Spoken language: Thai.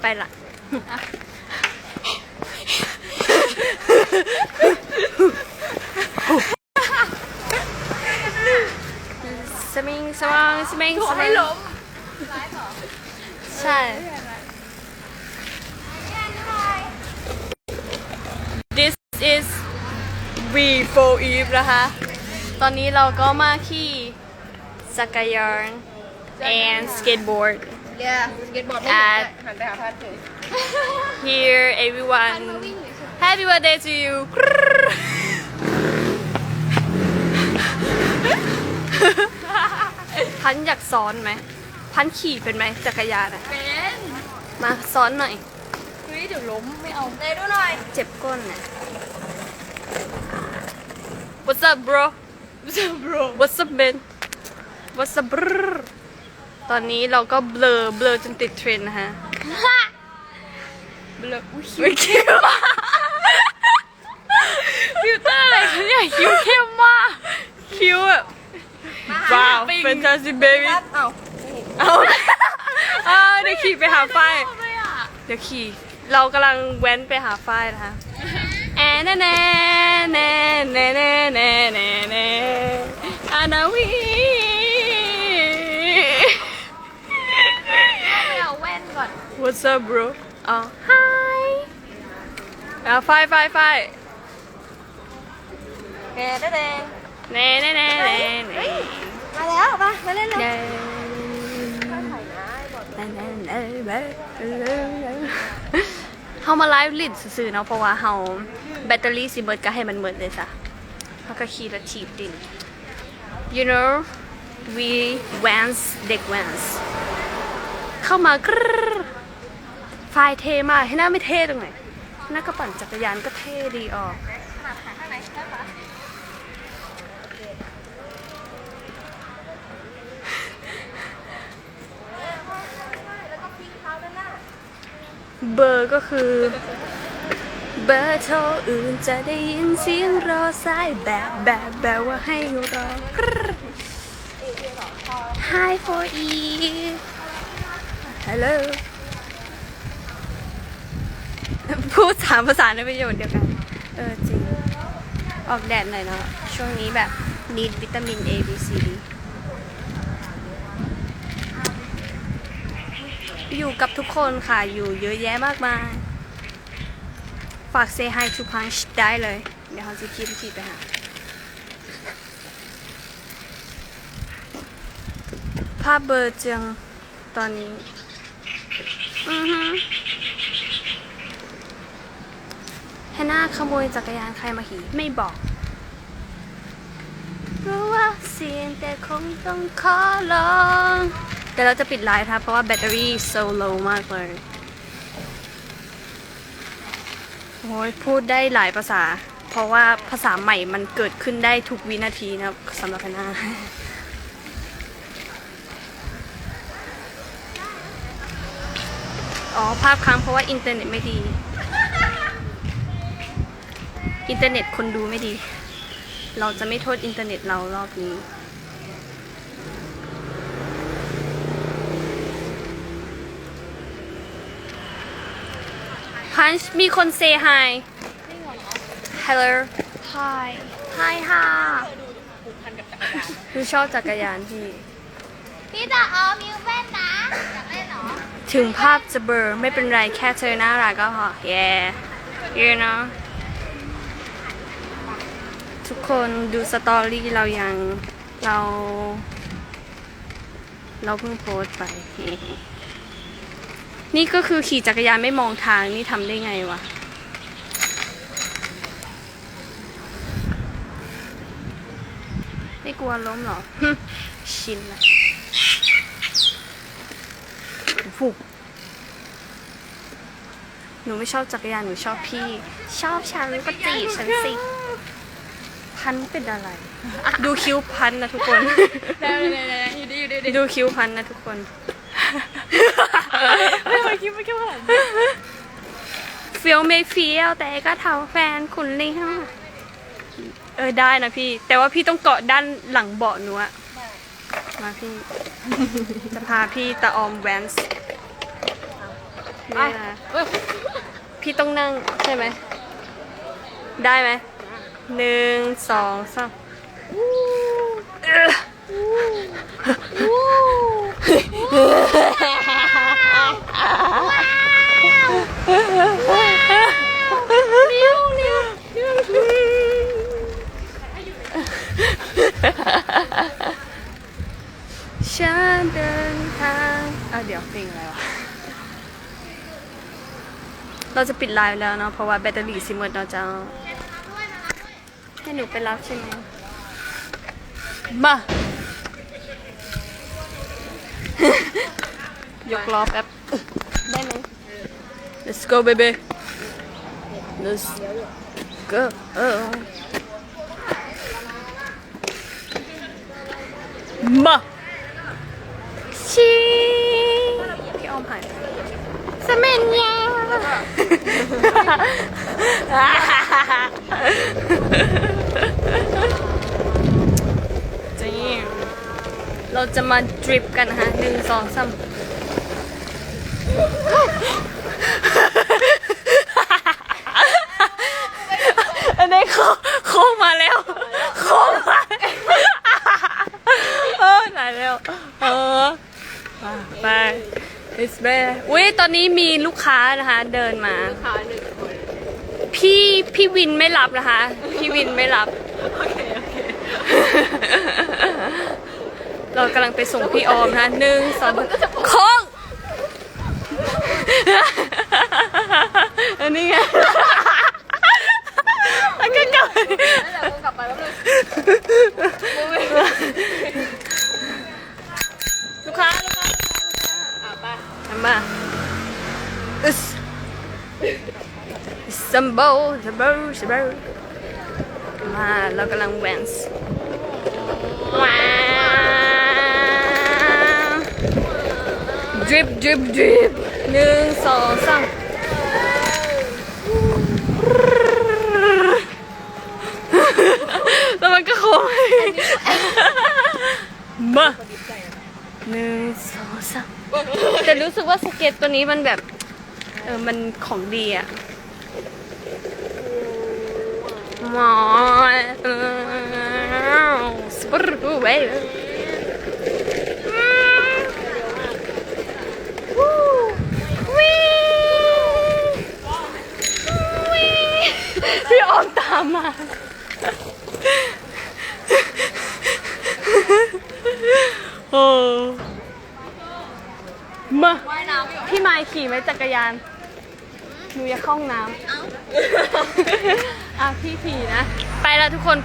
ไปละสมิงสว่างสมิงสมิงใช่ This is V for Eve นะคะ ตอนนี้เราก็มาที่จักรยาน and skateboard เย่สเก็ตบอร์ดไม่ At หันไปหาพัดเลย here everyone happy birthday to you พันอยากซ้อนไหม พันขี่เป็นไหมจักรยานอะเป็นมาซ้อนหน่อย เฮ้ยเดี๋ยวล้มไม่เอาเลยดูหน่อย เจ็บก้นน่ะ What's up bro bro What's up man What's up bro ตอนนี้เราก็เบลอเบลอจนติดเทรนนะฮะ เบลอคิวยคิ้วคิ้วฟิวเตอร์อะไรเนี่ยคิวเข้มมาก คิวแบบว้าวเป็นจาซิเบบี้เอาเอาเดี๋ยวขี่ไปหาไฟเดี๋ยวขี่ เรากำลังแว้นไปหาไฟนะคะแอนแนแนแนแนแนแนแนอานาวี What's up bro อ๋อ Hi อะฝ้ายฝ้ายฝ้ายแกได้แดงแน่แน่แน่แน่แน่มาแล้วมามาเล่นเลยแน่ถ่ายนะบอกแน่แน่แน่แน่เฮามาไลฟ์ลิดซื่อๆเนาะเพราะว่าเฮาแบตเตอรี่สิเบิดก็ให้มันเบิดเลยจ้ะแล้วก็ขี่รถถีบดิน you know we Vans เด็ก Vans เข้ามากรึ๊ด ไฟเทมากให้หน้าไม่เท่ตรงไหนหน้าก็ปั่นจักรยานก็เท่ดีออกเบอร์ก็คือ เบอร์โทรอื่นจะได้ยินเสียงรอสายแบบแบบแบบว่าให้รอ Hi for E Hello พูดสามภาษาในประโยชน์เดียวกัน เออจริง ออกแดดหน่อยเนาะ ช่วงนี้แบบ need วิตามิน A B C D อยู่กับทุกคนค่ะ อยู่เยอะแยะมากมาย ฝาก say hi to punch ได้เลย เดี๋ยวเขาจะคิดวิธีไปหาภาพเบอร์จังตอนนี้ อือฮึแฮน่าขโมยจักรยานใครมาขี่ไม่บอก รู้ว่าเสียงแต่คงต้องขอลองแต่เราจะปิดไลฟ์ครับเพราะว่าแบตเตอรี่ so low มากเลยโอ้ยพูดได้หลายภาษา เพราะว่าภาษาใหม่มันเกิดขึ้นได้ทุกวินาทีนะครับสำหรับแฮน่าอ๋อ ภาพค้างเพราะว่าอินเทอร์เน็ตไม่ดี อินเทอร์เน็ตคนดูไม่ดี เราจะไม่โทษอินเทอร์เน็ตเรารอบนี้ พันช์มีคนเซ hi hello hi hi ค่ะดูชอบจักรยานพี่ พี่ตาอ๋อมีแว่นนะ อยากเล่นเหรอ ถึงภาพจะเบลอร์ไม่เป็นไรแค่เธอน่ารักก็พอ yeah you know ทุกคนดูสตอรี่เรายังเรา เราเพิ่งโพสต์ไป นี่ก็คือขี่จักรยานไม่มองทางนี่ทำได้ไงวะไม่กลัวล้มเหรอ ชินละฟุกหนูไม่ชอบจักรยาน หนูชอบพี่ ชอบฉันก็จีบฉันสิ พันเป็นอะไร ดูคิ้วพันนะทุกคน ได้ได้ได้อยู่ดีอยู่ดีดูคิ้วพันนะทุกคนไม่เคยคิดไม่คิดว่าเฟียวไม่เฟียวแต่ก็เท่าแฟนคุณเลี้ยงเออได้นะพี่ แต่ว่าพี่ต้องเกาะด้านหลังเบาะหนูอะมาพี่ จะพาพี่ตาออมแวนส์เวลาพี่ต้องนั่งใช่ไหม ได้ไหม หนึ่งสองสามเอื้อเร็วเร็วฉันเดินทางอะเดี๋ยวเพลงอะไรวะเราจะปิดไลฟ์แล้วเนาะเพราะว่าแบตเตอรี่สิหมดเราจะ ให้หนูไปรับใช่ไหมมายกล้อแป๊บ ได้ไหม let's go baby let's go มาชีพี่ออมหายไปสเมนยาจริง เราจะมาดริปกันนะคะหนึ่งสองสามอันนี้โคโค้งมาแล้วโค้งมาเออไหนแล้วเออไป it's bear อุ้ยตอนนี้มีลูกค้านะคะ เดินมาพี่พี่วินไม่รับนะคะ พี่วินไม่รับ โอเค โอเค เรากำลังไปส่งพี่ออมนะหนึ่งสองโค้งอันนี้ไงแล้วก็กลับไปแล้วเลยลูกค้าลูกค้ามาอึสซัมโบซัมโบซัมโบมาเรากำลังแวนส์ ดริปดริปดริปหนึ่งสองสามแล้วมันก็โค้งมาหนึ่งสองสามแต่รู้สึกว่าสเก็ตตัวนี้มันแบบ เออมันของดีอะมอยเออสปรูเว้ยพี่ออมตามมา โอ้มาพี่ไมค์ขี่ไหมจักรยาน หนูอยากเข้าห้องน้ำอะพี่ขี่นะ ไปแล้วทุกคน